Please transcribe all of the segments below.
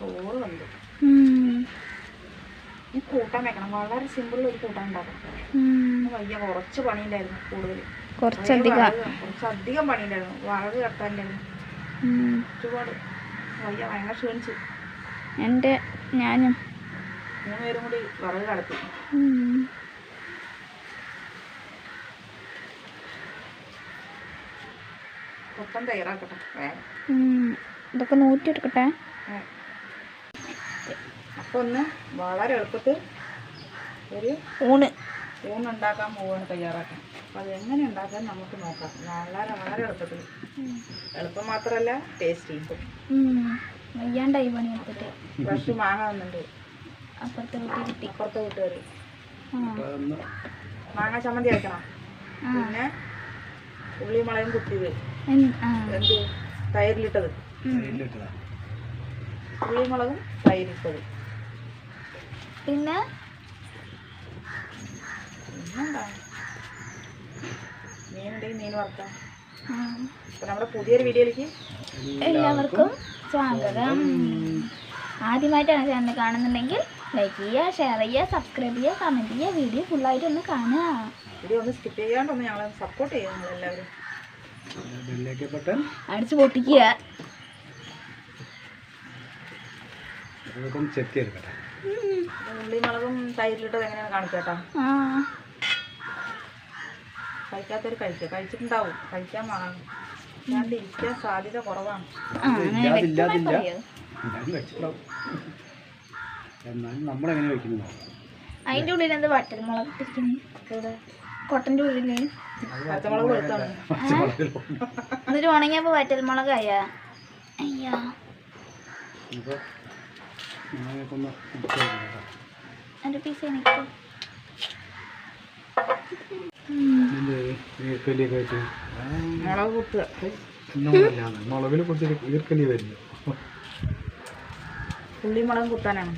ചോറ് വന്നു ഈ കൂട്ടാൻ വെക്കണം. വളരെ സിമ്പിൾ ഒരു കൂട്ടാൻ ഉണ്ടാക്കണം. വയ്യ കുറച്ച് പണിയില്ലായിരുന്നു കൂടുതൽ കുറച്ചധികം. കുറച്ചധികം പണിയിലായിരുന്നു വളരെ കട്ടാനുണ്ടായിരുന്നു ഉം. ഒരുപാട് വയ്യ ഭയങ്കര ക്ഷീണിച്ചു. എന്റെ ഞാനും. മൂന്ന് പേരും കൂടി വിറക് കടത്തി. മൊത്തം തയ്യാറാക്കട്ടെ ഇതൊക്കെ നൂറ്റി നൂറ്റിയെടുക്കട്ടെ അപ്പോൾ ഒന്ന് വളരെ എളുപ്പത്തിൽ ഒരു ഊണ്. ഊണുണ്ടാക്കാൻ പോവാണ് തയ്യാറാക്കാൻ. അപ്പോൾ അത് എങ്ങനെ ഉണ്ടാക്കാൻ നമുക്ക് നോക്കാം. വളരെ വളരെ എളുപ്പത്തിൽ. എളുപ്പം മാത്രമല്ല ടേസ്റ്റി ചെയ്യും വയ്യാണ്ടായി പണി എടുത്തിട്ട്. ഫ്രഷ് മാങ്ങ വന്നിട്ട് അപ്പുറത്തെ വീട്ടിൽ കിട്ടി. അപ്പുറത്തെ വീട്ടുകാർ. മാങ്ങ ചമ്മന്തി അരക്കണം. പിന്നെ ഉള്ളി മുളകും കുത്തിയത്. എന്ത്- തൈരിലിട്ടത്. ഉള്ളി മുളകും തൈരിട്ടത്. പിന്നെ? പിന്നെന്താ? മീനുണ്ടെങ്കിൽ മീൻ വറുക്കാം. ആ. നമ്മുടെ പുതിയൊരു വീഡിയോയിലേക്ക് എല്ലാവർക്കും സ്വാഗതം. ആദ്യമായിട്ടാണ് ചാനൽ കാണുന്നുണ്ടെങ്കിൽ ലൈക്ക് ചെയ്യുക ഷെയർ ചെയ്യുക സബ്സ്ക്രൈബ് ചെയ്യുക കമന്റ് ചെയ്യുക. വീഡിയോ ഫുള്ളായിട്ട് ഒന്ന് കാണുക. വീഡിയോ ഒന്ന് സ്കിപ്പ് ചെയ്യാണ്ടൊന്ന് സപ്പോർട്ട് നിങ്ങളെല്ലാവരും. അടിച്ച് പൊട്ടിക്കുക. ചെത്തിയെടുക്കട്ടെ ഉം. ഉള്ളി മുളകും തൈരിലിട്ടത് എങ്ങനെയാണ് കാണിച്ചേട്ടാ ആ. കഴിക്കാത്തവർ കഴിക്കുക കഴിച്ചിട്ടുണ്ടാവും. കഴിക്കാൻ വേണം ഇരിക്കാൻ സാധ്യത കുറവാണ്. അതിന്റെ ഉള്ളിൽ എന്ത് വട്ടൽമുളക് ഇട്ടിരിക്കുന്നത് കൊട്ടന്റെ വെളുത്താണ് എന്നിട്ട് ഉണങ്ങിയപ്പോ വറ്റൽമുളക് അയ്യാ. അയ്യാ കേട്ടോ. എന്റെ പീസ് എനിക്ക് മുളക് കുത്തുക മുളകിൽ കുറച്ച് ഈർക്കലി വരുന്നു ഉള്ളി മുളകും കുത്താനാണ്.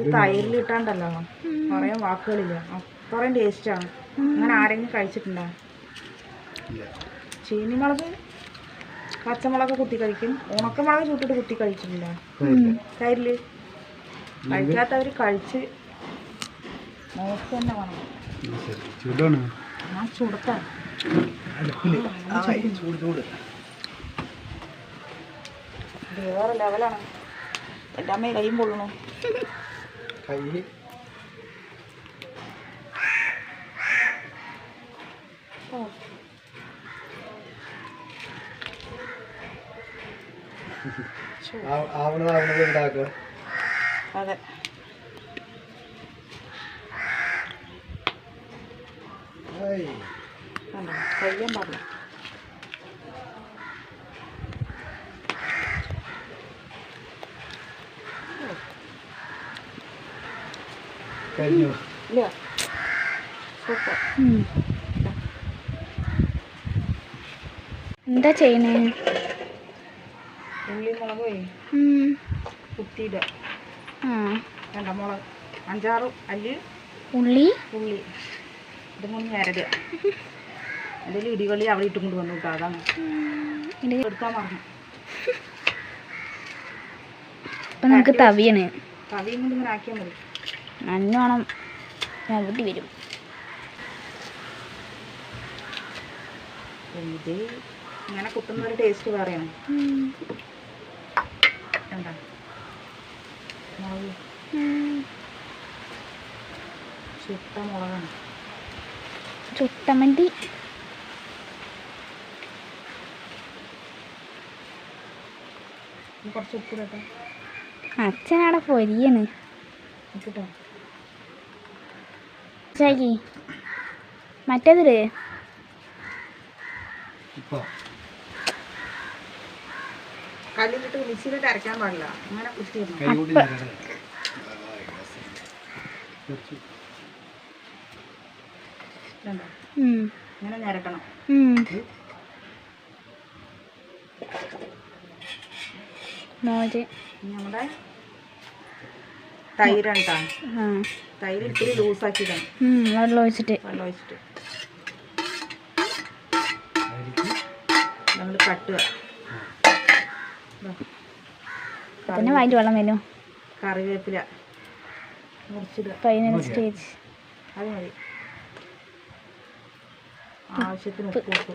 ഇത് തൈരിൽ ഇട്ടാണ്ടല്ലോ. പറയാൻ വാക്കുകളില്ല. അത്രയും ടേസ്റ്റാണ് അങ്ങനെ ആരെങ്കിലും കഴിച്ചിട്ടുണ്ടോ? ചീനിമുളക് പച്ചമുളക് കുത്തി കഴിക്കും. ഉണക്കമുളക് ചൂട്ടിട്ട് കുത്തി കഴിച്ചിട്ടില്ല തൈരിൽ കഴിക്കാത്തവര് കഴിച്ച് നോക്ക് തന്നെ വേണം ചൂടാണ്. ചുടുത്താണ് ഇത് വേറെ ലെവലാണ്. എന്റെ അമ്മയെ കൈയും പൊള്ളണു. കൈ ഓ. ആവണത് ആവണത് ഉണ്ടാക്കുക അതെ. കഴിയാൻ പാടില്ല. കഴിഞ്ഞു? ഇല്ല. സൂപ്പർ. എന്താ ചെയ്യണേ ഉള്ളി മുളക്. കുത്തിയിടുക. വേണ്ട മുളക്. അഞ്ചാറ് അല്ലി ഉള്ളി. ഉള്ളി. ഇതും കൊണ്ട് ഞരടുക എന്തെങ്കിലും ഇടികളി അവിടെ ഇട്ടും കൊണ്ട് വന്നു കേട്ടോ അതാണ്. എടുക്കാൻ മറന്നു. ഇപ്പം നമുക്ക് തവിയാണ്. തവിയും കൊണ്ട് ഇങ്ങനെ ആക്കിയാൽ മതി. നല്ലോണം ചവിട്ടി വരും. ഇത് ഇങ്ങനെ കുത്തുന്ന ഒരു ടേസ്റ്റ് വേറെയാണ്. എന്താ മുളക്. ചുട്ട മുളകാണ്. ചുട്ടമന്തി. ഇനി കുറച്ച് ഉപ്പ് ഇടട്ടെ. പൊരിയാണ്. കേട്ടോ കല്ലിലിട്ട് മിക്സിയിലിട്ട് അരയ്ക്കാൻ പാടില്ല. അങ്ങനെ കുത്തി ഇടണം കൈ കൂടി ഞെരട്. കുറച്ച്. കണ്ടോ ഉം. ഇങ്ങനെ ഇനി നമ്മുടെ തൈരാണ് തൈര് ഇത്തിരി ലൂസാക്കിയിടാം ഉം, വെള്ളം ഒഴിച്ചിട്ട്. വെള്ളം ഒഴിച്ചിട്ട്. നമ്മൾ കട്ടുക. പിന്നെ വായിട്ട് വെള്ളം വരും. കറിവേപ്പില. ഫൈനൽ സ്റ്റേജ് അത് മതി. ആവശ്യത്തിന് ഉപ്പ് ഉപ്പ്.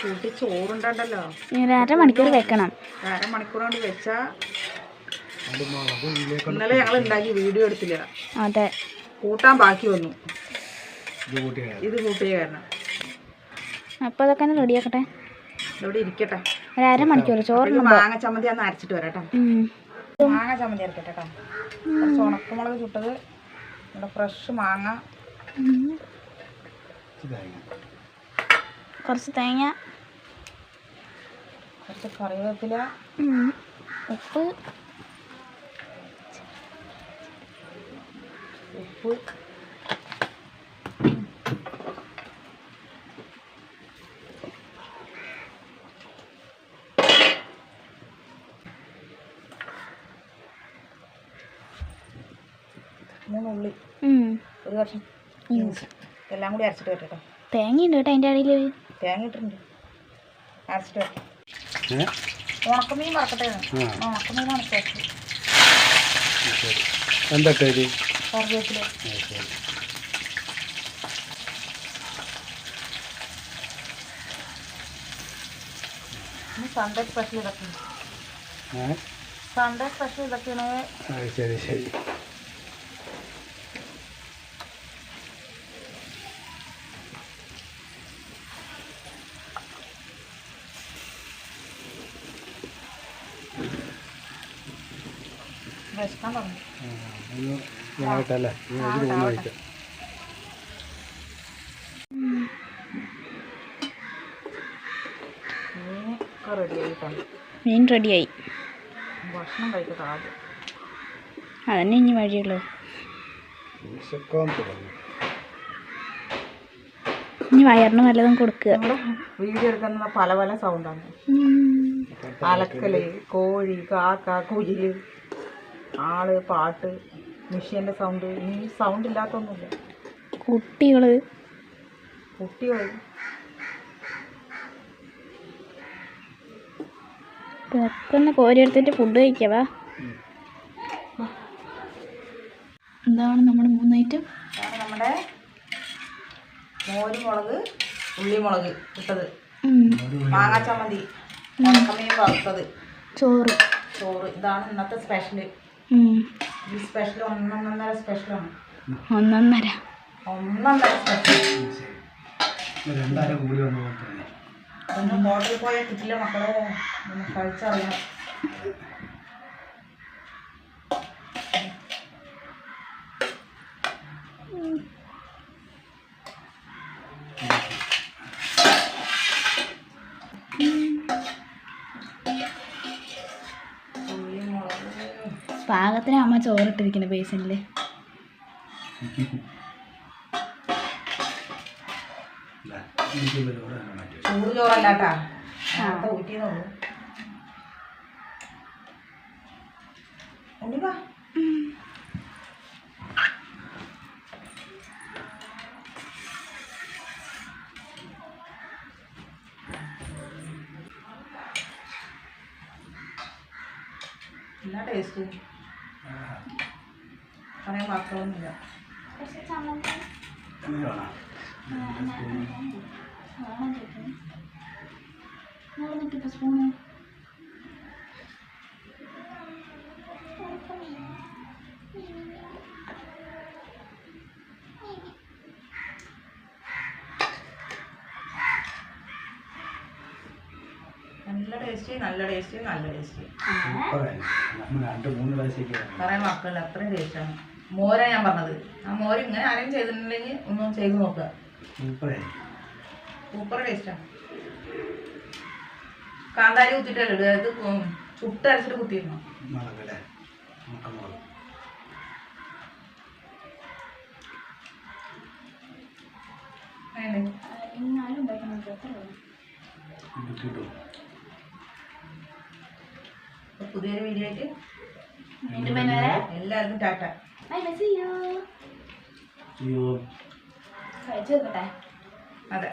കൂട്ടി ചോറുണ്ടല്ലോ. അരമണിക്കൂർ വെക്കണം. അരമണിക്കൂർ കൊണ്ട് വെച്ചാൽ അത് മുളക് ഉള്ളിലേക്ക് ഇന്നലെ ഞങ്ങൾ ഉണ്ടാക്കി വീഡിയോ എടുത്തില്ല. അതെ. കൂട്ടാൻ ബാക്കി വന്നു. ഇത് കൂട്ടിയ കാരണം അപ്പോൾ അതൊക്കെ ഒന്ന് റെഡിയാക്കട്ടെ? ഇവിടെ ഇരിക്കട്ടെ. ഒരു അരമണിക്കൂർ ചോറിന് മാങ്ങ ചമ്മന്തി ഒന്ന് അരച്ചിട്ട് വരാം കേട്ടോ മാങ്ങ ചമ്മന്തി അരക്കട്ടെ കേട്ടോ കുറച്ച് ഉണക്കമുളക് ചുട്ടത് ഇവിടെ ഫ്രഷ് മാങ്ങ. കുറച്ച് തേങ്ങ. കുറച്ച് കറിവേപ്പില. ഉപ്പ്. ഉപ്പ് മൂന്ന് ഉള്ളി ഉം. ഇഞ്ചി എല്ലാം കൂടി അരച്ചിട്ട് വരട്ടെ തേങ്ങയുണ്ട് കേട്ടോ അതിന്റെ ഇടയിൽ തേങ്ങ ഇട്ടിട്ടുണ്ട്. അരച്ചിട്ട് വരട്ടെ ഉണക്കമീൻ മറക്കട്ടെ ഉണക്കമീൻ എന്തൊക്കെ ഇത് കറിവേപ്പില. സൺഡേ സ്പെഷ്യൽ ഇതൊക്കെയാണ് സൺഡേ സ്പെഷ്യൽ ഇതൊക്കെയാണ് ശരി ശരി വിശക്കാൻ തുടങ്ങി ആ, ഒന്ന് ആവട്ടല്ലേ ഇനി ഒരു മൂന്ന് കഴിക്കാം മീനൊക്കെ മീൻ റെഡിയായി. ഭക്ഷണം കഴിക്കട്ടെ ആദ്യം. അതന്നെ ഇനി വഴിയുള്ളൂ ഇനി വയറിന് വല്ലതും കൊടുക്കുക. വീഡിയോ എടുക്കുന്ന പല പല സൗണ്ടാണ്. അലക്കൽ കോഴി കാക്ക കുയിൽ ആൾ പാട്ട് മെഷീന്റെ സൗണ്ട് ഈ സൗണ്ട് ഇല്ലാത്തൊന്നുമില്ല. കുട്ടികൾ. കുട്ടികൾ പെട്ടെന്ന് കോരിയെടുത്തിട്ട് ഫുഡ് കഴിക്കവാ എന്താണ് നമ്മുടെ മൂന്ന് ഐറ്റം നമ്മുടെ മോര് മുളക് ഉള്ളിമുളക് ഇട്ടത്. മാങ്ങാ ചമ്മന്തി ഉണക്കമീൻ വറുത്തത്. ചോറ്. ചോറ്. ഇതാണ് ഇന്നത്തെ സ്പെഷ്യൽ സ്പെഷ്യൽ ഒന്നൊന്നര സ്പെഷ്യലാണ് ഒന്നൊന്നര. ഒന്നൊന്നര സ്പെഷ്യൽ കൂടി അതൊന്നും ഹോട്ടലിൽ പോയാൽ കിട്ടില്ല മക്കളെ ഒന്ന് പാകത്തിന് അമ്മ ചോറിട്ടിരിക്കുന്നു ബേസിനിൽ മാറ്റി ചൂട് ചോറല്ലാട്ടാ. ഉണ്ണിപ്പാ എന്നാ ടേസ്റ്റ് പറയാൻ മാത്രമൊന്നുമില്ല സ്പൂണ് ടേസ്റ്റ് നല്ല ടേസ്റ്റ് നല്ല ടേസ്റ്റ്. സൂപ്പറായി നമ്മൾ രണ്ട് മൂന്ന് വയസ്സേക്ക് പറയാൻ മക്കളില്ല അത്രയും ടേസ്റ്റാണ്. മോരാ ഞാൻ പറഞ്ഞത്. ആ മോര് ഇങ്ങനെ ആരെങ്കിലും ചെയ്തിട്ടുണ്ടെങ്കിൽ ഒന്ന് ചെയ്ത് നോക്കുക. സൂപ്പറായി സൂപ്പർ ടേസ്റ്റാണ് കാന്താരി ഇത് ഉം ചുട്ടരച്ചിട്ട് കുത്തിയിരുന്നു എന്നാലും ഉണ്ടാക്കുന്നത് എത്ര കിട്ടും. പുതിയൊരു വീഡിയോ ആയിട്ട് എല്ലാവർക്കും ടാറ്റ. അതെ.